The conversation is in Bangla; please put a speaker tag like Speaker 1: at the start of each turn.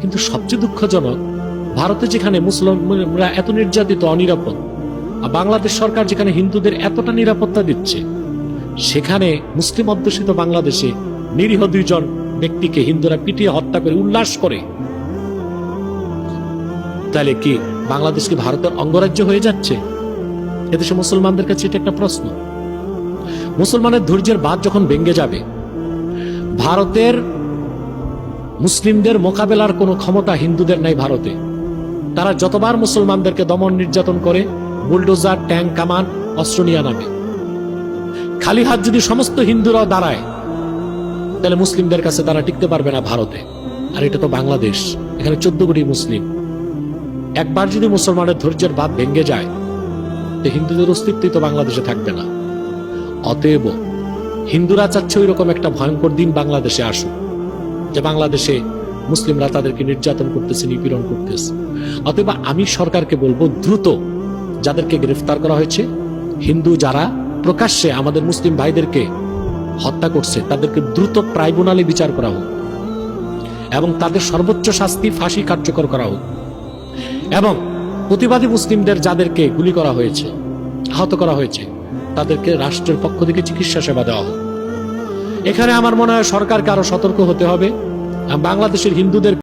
Speaker 1: কিন্তু সবচেয়ে দুঃখজনক, ভারতে যেখানে মুসলিমরা এত নির্যাতিত, অনিরাপদ, আর বাংলাদেশ সরকার যেখানে হিন্দুদের এতটা নিরাপত্তা দিচ্ছে, সেখানে মুসলিম অধ্যুষিত বাংলাদেশে নিরীহ দুইজন ব্যক্তিকে হিন্দুরা পিটিয়ে হত্যা করে উল্লাস করে। তাহলে কি বাংলাদেশ কি ভারতের অঙ্গরাজ্য হয়ে যাচ্ছে? এদেশে মুসলমানদের কাছে এটা একটা প্রশ্ন। মুসলমানের ধৈর্যের বাদ যখন ভেঙে যাবে, ভারতের মুসলিমদের মোকাবেলার কোনো ক্ষমতা হিন্দুদের নাই ভারতে। তারা যতবার মুসলমানদেরকে দমন নির্যাতন করে, বুলডোজার ট্যাঙ্ক কামান, অস্ত্র নিয়ে নামে। খালি হাত যদি সমস্ত হিন্দুরাও দাঁড়ায়, তাহলে মুসলিমদের কাছে তারা টিকতে পারবে না ভারতে। আর এটা তো বাংলাদেশ, এখানে চোদ্দ কোটি মুসলিম। একবার যদি মুসলমানের ধৈর্যের বাদ ভেঙে যায়, তো হিন্দুদের অস্তিত্বই তো বাংলাদেশে থাকবে না। অতএব, হিন্দুরা চাচ্ছে ওই রকম একটা ভয়ঙ্কর দিন বাংলাদেশে আসুক। যে বাংলাদেশে মুসলিমরা তাদেরকে নির্যাতন করতেছে, নিপীড়ন করতেছে। অতএব আমি সরকারকে বলব, দ্রুত যাদেরকে গ্রেফতার করা হয়েছে, হিন্দু যারা প্রকাশ্যে আমাদের মুসলিম ভাইদেরকে হত্যা করছে, তাদেরকে দ্রুত ট্রাইব্যুনালে বিচার করা হোক এবং তাদের সর্বোচ্চ শাস্তি ফাঁসি কার্যকর করা হোক এবং প্রতিবাদী মুসলিমদের যাদেরকে গুলি করা হয়েছে, আহত করা হয়েছে, তাদেরকে রাষ্ট্রের পক্ষ থেকে চিকিৎসা সেবা দেওয়া হোক। এখানে আমার মনে হয় সরকারকে আরও সতর্ক হতে হবে। বাংলাদেশের হিন্দুদের